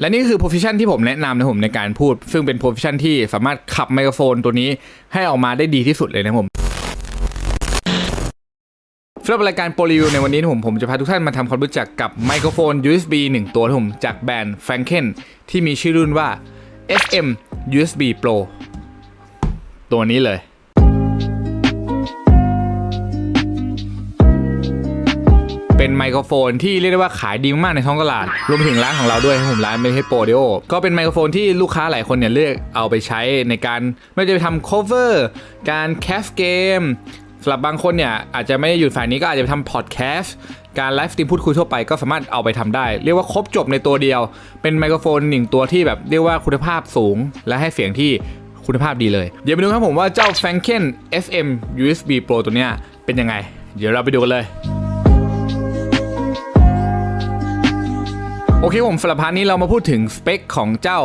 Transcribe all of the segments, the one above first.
และนี่คือโพซิชันที่ผมแนะนำนะผมในการพูด ซึ่งเป็นโพซิชันที่สามารถขับไมโครโฟนตัวนี้ให้ออกมาได้ดีที่สุดเลยนะผมสำหรับรายการโปรรีวิวในวันนี้ผมผมจะพาทุกท่านมาทำความรู้จักกับไมโครโฟน USB 1 ตัวผมจากแบรนด์ Franken ที่มีชื่อรุ่นว่า FM USB Pro ตัวนี้เลย ไมโครโฟนที่เรียกได้ว่าขายดีมากๆในท้องตลาด รวมถึงร้านของเราด้วยครับผมร้านเมทโปรดิโอก็เป็นไมโครโฟนที่ลูกค้าหลายคนเนี่ยเลือกเอาไปใช้ในการไม่จะไปทำ cover การแคสเกมสำหรับบางคนเนี่ยอาจจะไม่ได้อยู่ฝ่ายนี้ก็อาจจะไปทำพอดแคสต์การไลฟ์สตรีมพูดคุยทั่วไปก็สามารถเอาไปทำได้ เรียกว่าครบจบในตัวเดียว เป็นไมโครโฟนหนึ่งตัวที่แบบเรียกว่าคุณภาพสูง และให้เสียงที่คุณภาพดีเลย เดี๋ยวไปดูครับผมว่าเจ้า f a n k e n FM USB Pro ตัวเนี้ยเป็นยังไง เดี๋ยวเราไปดูกันเลย โอเคผมสำหรับพาร์ทนี้เรามาพูดถึงสเปคของเจ้า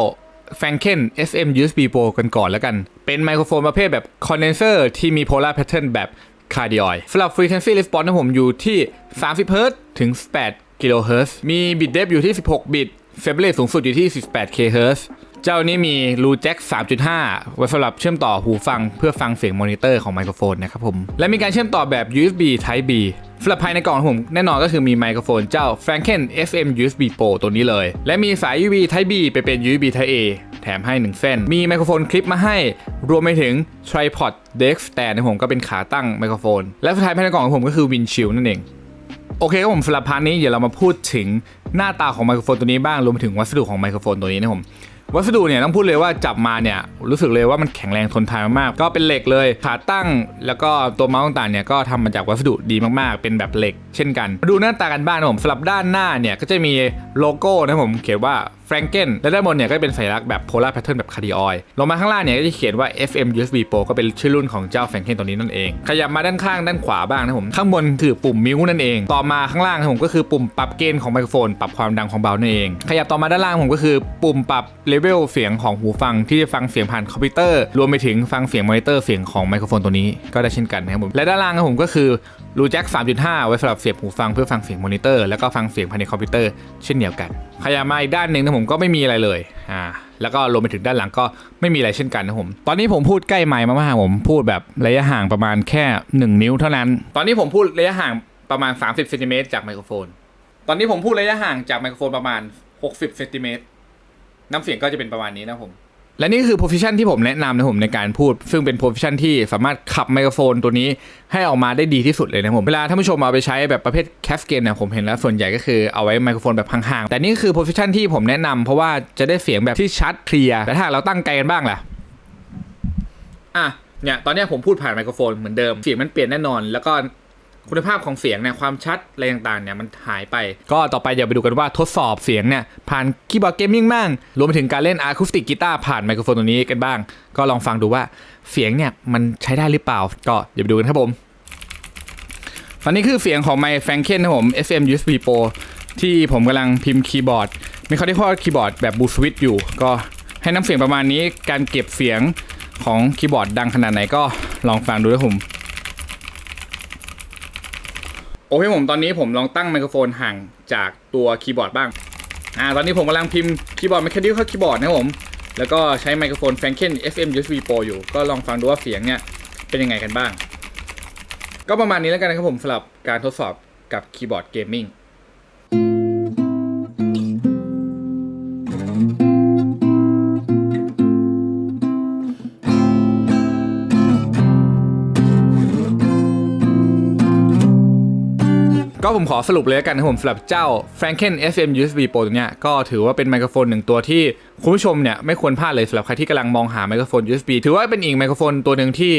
f a n k e n SM USB Pro กันก่อนแล้วกัน เป็นไมโครโฟนประเภทแบบคอนเดนเซอร์ที่มีโพลาร์แพทเทิร์นแบบคาร์ดิออยสำหรับ frequency response ของผมอยู่ที่ 30 Hz ถึง 8 kHz มีบิตเดฟอยู่ที่ 16 บิตเฟเบรสูงสุดอยู่ที่48 kHz เจ้านี้มีรูแจ็ค3.5 ไว้สำหรับเชื่อมต่อหูฟังเพื่อฟังเสียงมอนิเตอร์ของไมโครโฟนนะครับผม และมีการเชื่อมต่อแบบ USB Type B สำหรับภายในกล่องของผมแน่นอนก็คือมีไมโครโฟนเจ้า Franken FM USB Pro ตัวนี้เลย และมีสาย USB Type B ไปเป็น USB Type A แถมให้ 1 เส้น มีไมโครโฟนคลิปมาให้ รวมไปถึง Tripod Deck Stand ของผมก็เป็นขาตั้งไมโครโฟน และสุดท้ายภายในกล่องของผมก็คือ Windshield นั่นเอง โอเคครับผมสำหรับพาร์ทนี้เดี๋ยวเรามาพูดถึงหน้าตาของไมโครโฟนตัวนี้บ้าง รวมไปถึงวัสดุของไมโครโฟนตัวนี้นะผม วัสดุเนี่ยต้องพูดเลยว่าจับมาเนี่ยรู้สึกเลยว่ามันแข็งแรงทนทานมากๆก็เป็นเหล็กเลยขาตั้ง แล้วก็ตัวเมาส์ต่างๆเนี่ยก็ทำมาจากวัสดุดีมากๆ เป็นแบบเหล็ก เช่นกันมาดูหน้าตากันบ้างนะผมสำหรับด้านหน้าเนี่ยก็จะมีโลโก้นะผมเขียนว่า Franken และด้านบนเนี่ยก็เป็นสัญลักษณ์แบบ polar pattern แบบ cardioid ลงมาข้างล่างเนี่ยก็จะเขียนว่า FM USB Pro ก็เป็นชื่อรุ่นของเจ้า Franken ตัวนี้นั่นเอง ขยับมาด้านข้างด้านขวาบ้างนะผมข้างบนคือปุ่มมิวนั่นเอง ต่อมาข้างล่างนะผมก็คือปุ่มปรับเกณฑ์ของไมโครโฟน ปรับความดังของเบานั่นเอง ขยับต่อมาด้านล่างผมก็คือปุ่มปรับเลเวลเสียงของหูฟังที่จะฟังเสียงผ่านคอมพิวเตอร์รวมไปถึงฟังเสียงมอนิเตอร์เสียงของไมโครโฟนตัวนี้ก็ได้เช่นกันนะครับผมและด้านล่างผมก็คือ รูแจ็ค 3.5 ไว้สำหรับเสียบหูฟังเพื่อฟังเสียงมอนิเตอร์ แล้วก็ฟังเสียงภายในคอมพิวเตอร์เช่นเดียวกัน ขยับมาอีกด้านหนึ่งนะผมก็ไม่มีอะไรเลย อ่า แล้วก็รวมไปถึงด้านหลังก็ไม่มีอะไรเช่นกันนะผม ตอนนี้ผมพูดใกล้ไมค์มากๆผมพูดแบบระยะห่างประมาณแค่ 1 นิ้วเท่านั้น ตอนนี้ผมพูดระยะห่างประมาณ 30เซนติเมตรจากไมโครโฟน ตอนนี้ผมพูดระยะห่างจากไมโครโฟนประมาณ 60เซนติเมตรน้ำเสียงก็จะเป็นประมาณนี้นะผม และนี่คือโพซิชันที่ผมแนะนำนะผมในการพูด ซึ่งเป็นโพซิชันที่สามารถขับไมโครโฟนตัวนี้ให้ออกมาได้ดีที่สุดเลยนะผมเวลาท่านผู้ชมเอาไปใช้แบบประเภทแคสเกนเนี่ยผมเห็นแล้วส่วนใหญ่ก็คือเอาไว้ไมโครโฟนแบบห่างๆแต่นี่คือโพซิชันที่ผมแนะนำเพราะว่าจะได้เสียงแบบที่ชัดเคลียร์แต่ถ้าเราตั้งไกลกันบ้างล่ะอะเนี่ยตอนนี้ผมพูดผ่านไมโครโฟนเหมือนเดิมเสียงมันเปลี่ยนแน่นอน แล้วก็ คุณภาพของเสียงเนี่ยความชัดอะไรต่างๆเนี่ยมันหายไป ก็ต่อไปเดี๋ยวไปดูกันว่าทดสอบเสียงเนี่ยผ่านคีย์บอร์ดเกมมิ่งบ้าง รวมไปถึงการเล่นอะคูสติกกีตาร์ผ่านไมโครโฟนตัวนี้กันบ้าง ก็ลองฟังดูว่าเสียงเนี่ยมันใช้ได้หรือเปล่า ก็เดี๋ยวไปดูกันครับผมตอนนี้คือเสียงของไมค์แฟงเคนนะผม FM USB Pro ที่ผมกำลังพิมพ์คีย์บอร์ดมีเขาได้ข้อคีย์บอร์ดแบบบูสวิตอยู่ ก็ให้น้ำเสียงประมาณนี้การเก็บเสียงของคีย์บอร์ดดังขนาดไหนก็ลองฟังดูนะผม โอ เคผมตอนนี้ผมลองตั้งไมโครโฟนห่างจากตัวคีย์บอร์ดบ้าง อ่า ตอนนี้ผมกำลังพิมพ์คีย์บอร์ดไมค์ดิวเข้าคีย์บอร์ดนะครับผม แล้วก็ใช้ไมโครโฟน Franken FM USB Pro อยู่ ก็ลองฟังดูว่าเสียงเนี่ยเป็นยังไงกันบ้าง ก็ประมาณนี้แล้วกันนะครับผมสำหรับการทดสอบกับคีย์บอร์ดเกมมิ่ง ก็ผมขอสรุปเลยกันนะผมสำหรับเจ้า Franken FM USB Pro ตัวเนี้ยก็ถือว่าเป็นไมโครโฟนหนึ่งตัวที่คุณผู้ชมเนี่ยไม่ควรพลาดเลยสำหรับใครที่กำลังมองหาไมโครโฟน USB ถือว่าเป็นอีกไมโครโฟนตัวหนึ่งที่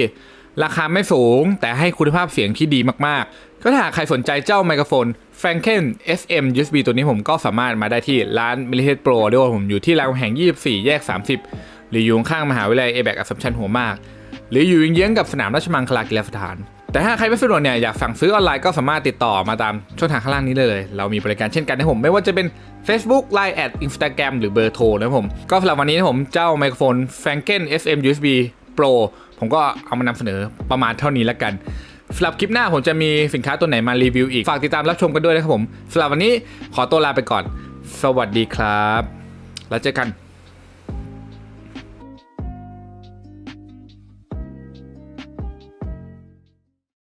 ราคาไม่สูง แต่ให้คุณภาพเสียงที่ดีมากๆ ก็ถ้าหากใครสนใจเจ้าไมโครโฟน Franken FM USB ตัวนี้ผมก็สามารถมาได้ที่ร้าน m i l i t e d Pro ด้วยผมอยู่ที่รามแห่ง 24 แยก 30 หรืออยู่ข้างมหาวิทยาลัย a b a c Assumption หัวมาก หรืออยู่เยื้องกับสนามราชมังคลากีฬาสถาน แต่ถ้าใครไม่สะดวกเนี่ยอยากสั่งซื้อออนไลน์ก็สามารถติดต่อมาตามช่องทางข้างล่างนี้เลย เรามีบริการเช่นกันนะผม ไม่ว่าจะเป็น Facebook Line แอด Instagram หรือเบอร์โทรนะผม ก็สำหรับวันนี้นะผมเจ้าไมโครโฟน Franken FM USB Pro ผมก็เอามานำเสนอประมาณเท่านี้แล้วกันสำหรับคลิปหน้าผมจะมีสินค้าตัวไหนมารีวิวอีก ฝากติดตามรับชมกันด้วยนะครับผมสำหรับวันนี้ขอตัวลาไปก่อน สวัสดีครับ แล้วเจอกัน